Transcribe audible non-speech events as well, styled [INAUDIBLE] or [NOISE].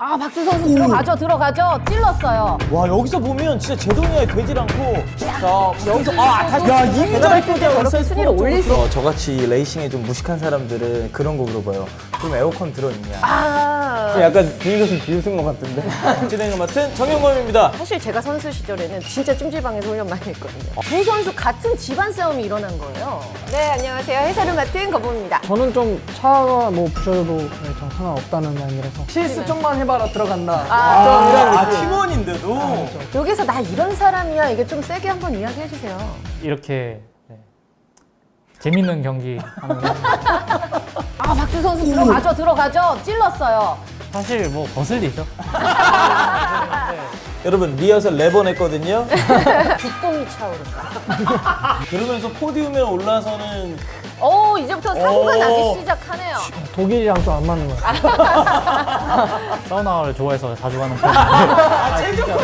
아 박주 선수 들어가죠 들어가죠. 찔렀어요. 와 여기서 보면 진짜 제동이의 되질 않고 자 여기서 아 다시 야, 이미 대단할 때 저렇게 순위를 올릴 수. 어, 저같이 레이싱에 좀 무식한 사람들은 그런 거 물어봐요. 좀 에어컨 들어있냐? 아. 좀 약간 비웃음 비웃은 것 같은데. [LAUGHS] 진행을 맡은 정영범입니다. 사실 제가 선수 시절에는 진짜 찜질방에서 훈련 많이 했거든요. 두 선수 같은 집안 싸움이 일어난 거예요. 네 안녕하세요. 해설을 맡은 거범입니다. 저는 좀 차가 뭐 부셔도 네, 전 상관없다는 마음이라서. 실수 좀만 해봐라 들어간다 아, 아 팀원인데도 여기서 나 이런 사람이야 이게 좀 세게 한번 이야기해 주세요. 이렇게 네. 재밌는 경기 하는 거 [LAUGHS] 아 박주 선수 들어가죠 들어가죠 찔렀어요. 사실 뭐 거슬리죠. [LAUGHS] 여러분 리허설 네 번 했거든요 뒷공이 차오른다. [LAUGHS] 그러면서 포디움에 올라서는 오 이제부터 사고가 오. 나기 시작하네요. 독일이랑 좀 안 맞는 것 같아요 [LAUGHS] 사우나를 좋아해서 자주 가는 편인데 아 최적화됐네